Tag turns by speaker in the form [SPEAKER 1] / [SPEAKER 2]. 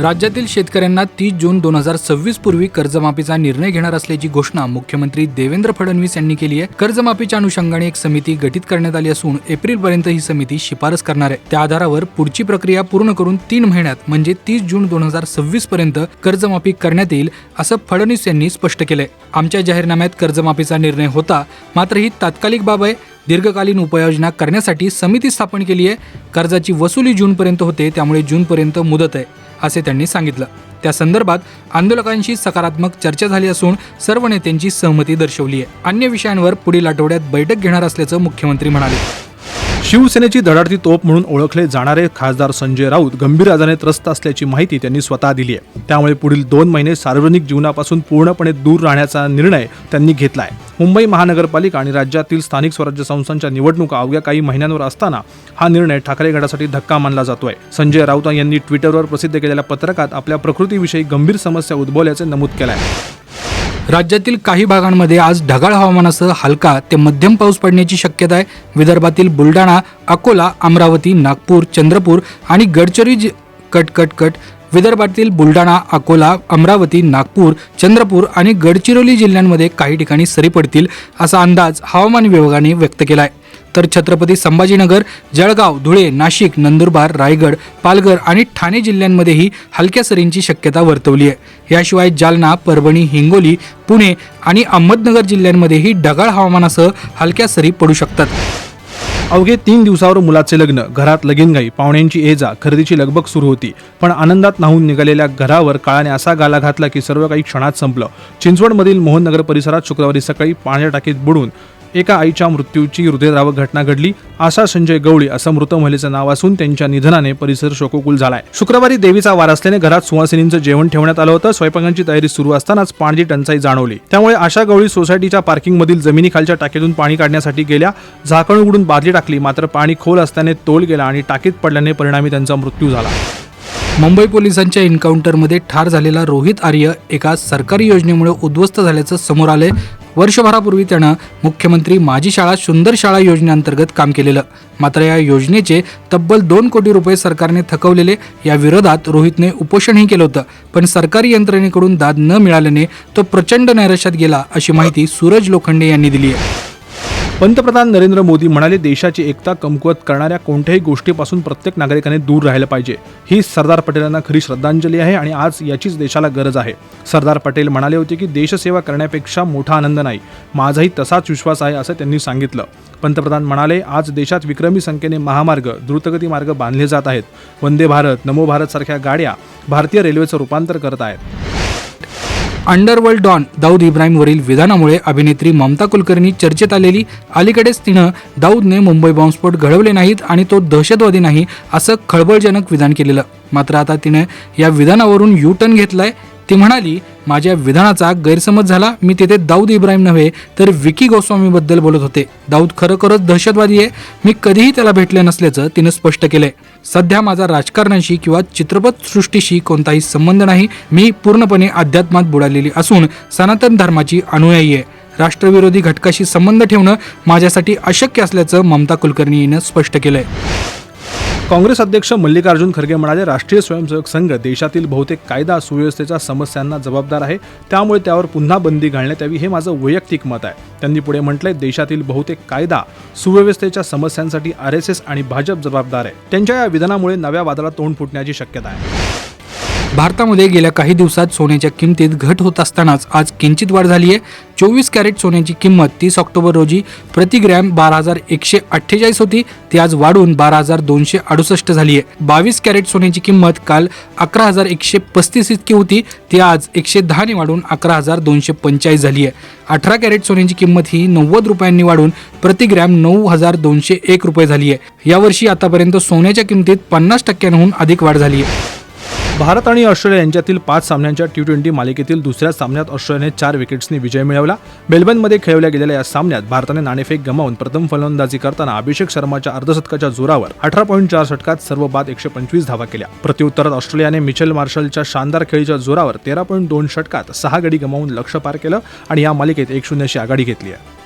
[SPEAKER 1] राज्यातील शेतकऱ्यांना तीस जून दोन हजार सव्वीस पूर्वी कर्जमाफीचा निर्णय घेणार असल्याची घोषणा मुख्यमंत्री देवेंद्र फडणवीस यांनी केली आहे. कर्जमाफीच्या अनुषंगाने एक समिती गठीत करण्यात आली असून एप्रिलपर्यंत ही समिती शिफारस करणार आहे. त्या आधारावर पुढची प्रक्रिया पूर्ण करून तीन महिन्यात म्हणजे तीस जून दोन हजार सव्वीस पर्यंत कर्जमाफी करण्यात येईल असं फडणवीस यांनी स्पष्ट केलंय. आमच्या जाहीरनाम्यात कर्जमाफीचा निर्णय होता मात्र ही तात्कालिक बाब आहे. दीर्घकालीन उपाययोजना करण्यासाठी समिती स्थापन केली आहे. कर्जाची वसुली जूनपर्यंत होते त्यामुळे जूनपर्यंत मुदत आहे. असे त्यांनी सांगितलं. त्या संदर्भात आंदोलकांशी सकारात्मक चर्चा झाली असून सर्व नेत्यांची सहमती दर्शवली आहे अन्य विषयांवर पुढील आठवड्यात बैठक घेणार असल्याचं मुख्यमंत्री म्हणाले.
[SPEAKER 2] शिवसेनेची धडाडती तोप म्हणून ओळखले जाणारे खासदार संजय राऊत गंभीर आजाराने त्रस्त असल्याची माहिती त्यांनी स्वतः दिली आहे. त्यामुळे पुढील दोन महिने सार्वजनिक जीवनापासून पूर्णपणे दूर राहण्याचा निर्णय त्यांनी घेतला आहे मुंबई महानगरपालिका आणि राज्यातील स्थानिक स्वराज्य संस्थांच्या निवडणुका अवघ्या काही महिन्यांवर असताना हा निर्णय ठाकरे गटासाठी धक्का मानला जातोय. संजय राऊत यांनी ट्विटरवर प्रसिद्ध केलेल्या पत्रकात आपल्या प्रकृतीविषयी गंभीर समस्या उद्भवल्याचे नमूद केलं आहे
[SPEAKER 1] राज्यातील काही भागांमध्ये आज ढगाळ हवामानासह हलका ते मध्यम पाऊस पडण्याची शक्यता आहे. विदर्भातील बुलढाणा अकोला अमरावती नागपूर चंद्रपूर आणि गडचिरोली जि- कट कट कट. विदर्भातील बुलढाणा अकोला अमरावती नागपूर चंद्रपूर आणि गडचिरोली जिल्ह्यांमध्ये काही ठिकाणी सरी पडतील असा अंदाज हवामान विभागाने व्यक्त केला आहे तर छत्रपती संभाजीनगर जळगाव धुळे नाशिक नंदुरबार रायगड पालघर आणि ठाणे जिल्ह्यांमध्येही हलक्या सरींची शक्यता वर्तवली आहे. याशिवाय जालना परभणी हिंगोली पुणे आणि अहमदनगर जिल्ह्यांमध्येही ढगाळ हवामानासह हलक्या सरी पडू शकतात.
[SPEAKER 2] अवघे तीन दिवसावर मुलाचे लग्न घरात लगीनघाई पाहुण्यांची ये जा खरेदीची लगबग सुरू होती. पण आनंदात नाहून निघालेल्या घरावर काळाने असा गाला घातला की सर्व काही क्षणात संपलं. चिंचवडमधील मोहननगर परिसरात शुक्रवारी सकाळी पाण्याच्या टाकीत बुडून एका आईच्या मृत्यूची हृदयद्रावक घटना घडली. आशा संजय गवळी असं मृत महिलेचं नाव असून त्यांच्या निधनाने परिसर शोककुल झालाय. शुक्रवारी देवीचा वार असल्याने घरात सुवासिनींचं जेवण ठेवण्यात आलं होतं. स्वयंपाकांची तयारी सुरू असतानाच पाण्याची टंचाई जाणवली. त्यामुळे आशा गवळी सोसायटीच्या पार्किंगमधील जमिनीखालच्या टाकीतून पाणी काढण्यासाठी गेल्या. झाकण उघडून बादली टाकली. मात्र पाणी खोल असल्याने तोल गेला आणि टाकीत पडल्याने परिणामी त्यांचा मृत्यू झाला.
[SPEAKER 1] मुंबई पोलिसांच्या एन्काउंटरमध्ये ठार झालेला रोहित आर्य एका सरकारी योजनेमुळे उद्ध्वस्त झाल्याचं समोर आलंय. वर्षभरापूर्वी त्यानं मुख्यमंत्री माझी शाळा सुंदर शाळा योजनेअंतर्गत काम केलेलं. मात्र या योजनेचे तब्बल दोन कोटी रुपये सरकारने थकवलेले या विरोधात रोहितने उपोषणही केलं होतं. पण सरकारी यंत्रणेकडून दाद न मिळाल्याने तो प्रचंड नैराश्यात गेला अशी माहिती सूरज लोखंडे यांनी दिली आहे.
[SPEAKER 2] पंतप्रधान नरेंद्र मोदी म्हणाले देशाची एकता कमकुवत करणाऱ्या कोणत्याही गोष्टीपासून प्रत्येक नागरिकाने दूर राहायला पाहिजे. ही सरदार पटेलांना खरी श्रद्धांजली आहे आणि आज याचीच देशाला गरज आहे. सरदार पटेल म्हणाले होते की देशसेवा करण्यापेक्षा मोठा आनंद नाही. माझाही तसाच विश्वास आहे असं त्यांनी सांगितलं. पंतप्रधान म्हणाले आज देशात विक्रमी संख्येने महामार्ग द्रुतगती मार्ग बांधले जात आहेत. वंदे भारत नमो भारत सारख्या गाड्या भारतीय रेल्वेचं रूपांतर करत आहेत.
[SPEAKER 1] अंडरवर्ल्ड डॉन दाऊद इब्राहिमवरील विधानामुळे अभिनेत्री ममता कुलकर्णी चर्चेत आलेली. अलीकडेच तिनं दाऊदने मुंबई बॉम्बस्फोट घडवले नाहीत आणि तो दहशतवादी नाही असं खळबळजनक विधान केलेलं. मात्र आता तिनं या विधानावरून यू टर्न घेतलाय. ती म्हणाली माझ्या विधानाचा गैरसमज झाला. मी तिथे दाऊद इब्राहिम नव्हे तर विकी गोस्वामीबद्दल बोलत होते. दाऊद खरोखरच दहशतवादी आहे. मी कधीही त्याला भेटले नसल्याचं तिनं स्पष्ट केलंय. सध्या माझा राजकारणाशी किंवा चित्रपट सृष्टीशी कोणताही संबंध नाही. मी पूर्णपणे अध्यात्मात बुडालेली असून सनातन धर्माची अनुयायी आहे. राष्ट्रविरोधी घटकाशी संबंध ठेवणं माझ्यासाठी अशक्य असल्याचं ममता कुलकर्णी यानं स्पष्ट केलंय.
[SPEAKER 2] काँग्रेस अध्यक्ष मल्लिकार्जुन खरगे म्हणाले राष्ट्रीय स्वयंसेवक संघ देशातील बहुतेक कायदा सुव्यवस्थेच्या समस्यांना जबाबदार आहे. त्यामुळे त्यावर पुन्हा बंदी घालण्यात यावी हे माझं वैयक्तिक मत आहे. त्यांनी पुढे म्हटलंय देशातील बहुतेक कायदा सुव्यवस्थेच्या समस्यांसाठी आर एस एस आणि भाजप जबाबदार आहे. त्यांच्या या विधानामुळे नव्या वादळात तोंड फुटण्याची शक्यता आहे.
[SPEAKER 1] भारतामध्ये गेल्या काही दिवसात सोन्याच्या किमतीत घट होत असतानाच आज किंचित वाढ झाली आहे. चोवीस कॅरेट सोन्याची किंमत तीस ऑक्टोबर रोजी प्रति ग्रॅम बारा हजार एकशे अठ्ठेचाळीस होती. ती आज वाढून बारा हजार दोनशे अडुसष्ट झाली आहे. बावीस कॅरेट सोन्याची किंमत काल अकरा हजार एकशे पस्तीस इतकी होती. ती आज एकशे दहाने वाढून अकरा हजार दोनशे पंचेचाळीस झाली आहे. अठरा कॅरेट सोन्याची किंमत ही नव्वद रुपयांनी वाढून प्रति ग्रॅम नऊ हजार दोनशे एक रुपये झाली आहे. यावर्षी आतापर्यंत सोन्याच्या किमतीत पन्नास टक्क्यांहून अधिक वाढ झाली आहे.
[SPEAKER 2] भारत आणि ऑस्ट्रेलिया यांच्यातील पाच सामन्यांच्या टी ट्वेंटी मालिकेतील दुसऱ्या सामन्यात ऑस्ट्रेलियाने चार विकेट्सनी विजय मिळवला. मेलबर्नमध्ये खेळवल्या गेलेल्या या सामन्यात भारताने नाणेफेक गमावून प्रथम फलंदाजी करताना अभिषेक शर्माच्या अर्धशतकाच्या जोरावर अठरा पॉईंट चार षटकात सर्व बाद एकशे पंचवीस धावा केल्या. प्रत्युत्तरात ऑस्ट्रेलियाने मिचेल मार्शलच्या शानदार खेळीच्या जोरावर तेरा पॉईंट दोन षटकात सहा गडी गमावून लक्ष पार केलं आणि या मालिकेत एक शून्यशी आघाडी घेतली आहे.